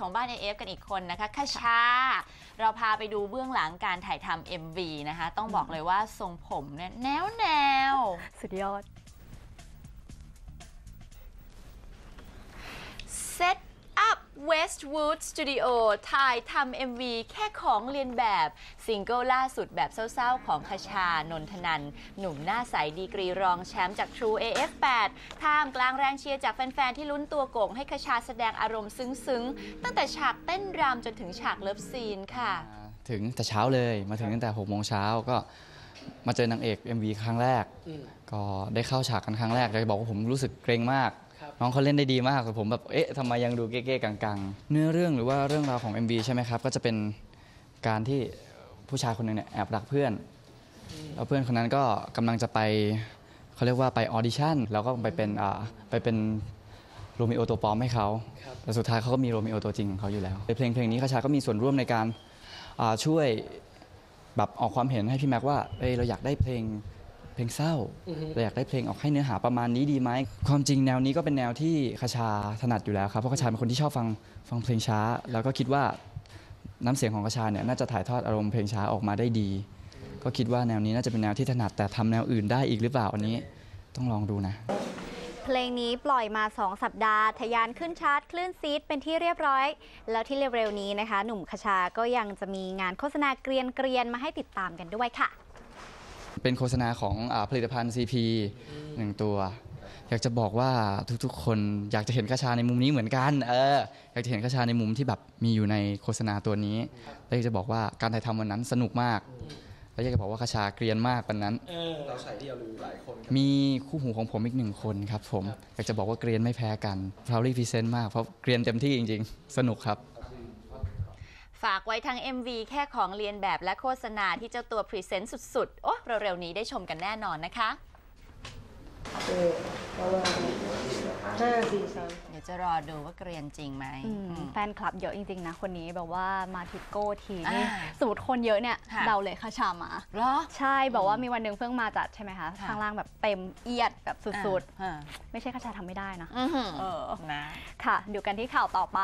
ของบ้าน AF กันอีกคนนะคะคาชา เราพาไปดูเบื้องหลังการถ่ายทำ MV นะคะ ต้องบอกเลยว่าทรงผมเนี่ยแนวแนว สุดยอด เซตอัพ Westwood Studio ถ่ายทำ MV แค่ของเรียนแบบซิงเกิลล่าสุดแบบเศร้าๆ ของคชานนทนัน หนุ่มหน้าใสดีกรีรองแชมป์จาก True AF8 ท่ามกลางแรงเชียร์จากแฟน ๆ ที่ลุ้นตัวโก่งให้คชาแสดงอารมณ์ซึ้ง ๆ ตั้งแต่ฉากเต้นรำจนถึงฉากเลิฟซีนค่ะ ถึงแต่เช้าเลยมาถึงตั้งแต่6โมงเช้าก็มาเจอนางเอก MV ครั้งแรก ก็ได้เข้าฉากกันครั้งแรกเลยบอกว่าผมรู้สึกเกรงมาก น้องเขาเล่นได้ดีมากแต่ผมแบบเอ๊ะทำไมยังดูเก๊ๆกังๆ เนื้อเรื่องหรือว่าเรื่องราวของ MV ใช่ไหมครับ ก็จะเป็นการที่ผู้ชายคนหนึ่งเนี่ยแอบรักเพื่อนแล้วเพื่อนคนนั้นก็กำลังจะไปเขาเรียกว่าไปออดิชั่นแล้วก็ไปเป็นอ่าไปเป็นโรมิโอตัวปลอมให้เขาแต่สุดท้ายเขาก็มีโรมิโอตัวจริงของเขาอยู่แล้วเพลงเพลงนี้คาชาก็มีส่วนร่วมในการอ่าช่วยแบบออกความเห็นให้พี่แม็กว่าเอยเราอยากได้เพลง เพลงเศร้าเราอยากได้เพลงออกให้เนื้อหาประมาณนี้ดีไหมความจริงแนวนี้ก็เป็นแนวที่คาชาถนัดอยู่แล้วครับเพราะคาชาเป็นคนที่ชอบฟังฟังเพลงช้า แล้วก็คิดว่าน้ำเสียงของคาชาเนี่ยน่าจะถ่ายทอดอารมณ์เพลงช้าออกมาได้ดี ก็คิดว่าแนวนี้น่าจะเป็นแนวที่ถนัดแต่ทำแนวอื่นได้อีกหรือเปล่าอันนี้ต้องลองดูนะเพลงนี้ปล่อยมา 2 สัปดาห์ทะยานขึ้นชาร์ตคลื่นซีดเป็นที่เรียบร้อย แล้วที่เร็วๆนี้นะคะ หนุ่มคชาก็ยังจะมีงานโฆษณาเกรียนๆมาให้ติดตามกันด้วยค่ะ เป็นโฆษณาของอาผลิตภัณฑ์ CP หนึ่งตัว อยากจะบอกว่าทุกๆ คนอยากจะเห็นคาชาในมุมนี้เหมือนกัน เออ อยากจะเห็นคาชาในมุมที่แบบมีอยู่ในโฆษณาตัวนี้ แล้วอยากจะบอกว่าการถ่ายทำวันนั้นสนุกมาก แล้วอยากจะบอกว่าคาชาเกรียนมากวันนั้น เราใส่เดียวหรือหลายคนครับมีคู่หูของผมอีกหนึ่งคนครับผม อยากจะบอกว่าเกรียนไม่แพ้กัน p r o u d l y present มากเพราะเกรียนเต็มที่จริง ๆ สนุกครับ ฝากไว้ทั้ง MV แค่ของเรียนแบบและโฆษณาที่เจ้าตัวพรีเซนต์สุดๆ โอ้เร็วๆนี้ได้ชมกันแน่นอนนะคะเออประมาณห้าสี่สามเดี๋ยวจะรอดูว่าเกรียนจริงไหมอืมอืม แฟนคลับเยอะจริง ๆ นะ คนนี้แบบว่ามาทิปโก้ทีนี่อ่าสมมติคนเยอะเนี่ยค่ะเดาเลยคาชามา เหรอ ใช่แบบว่ามีวันหนึ่งเพิ่งมาจัดใช่ไหมคะค่ะ ข้างล่างแบบเต็มเอียดแบบสุดอ่าๆ ไม่ใช่คาชาทำไม่ได้นะ อือหือเออ นะ ค่ะ ดูกันที่ข่าวต่อไป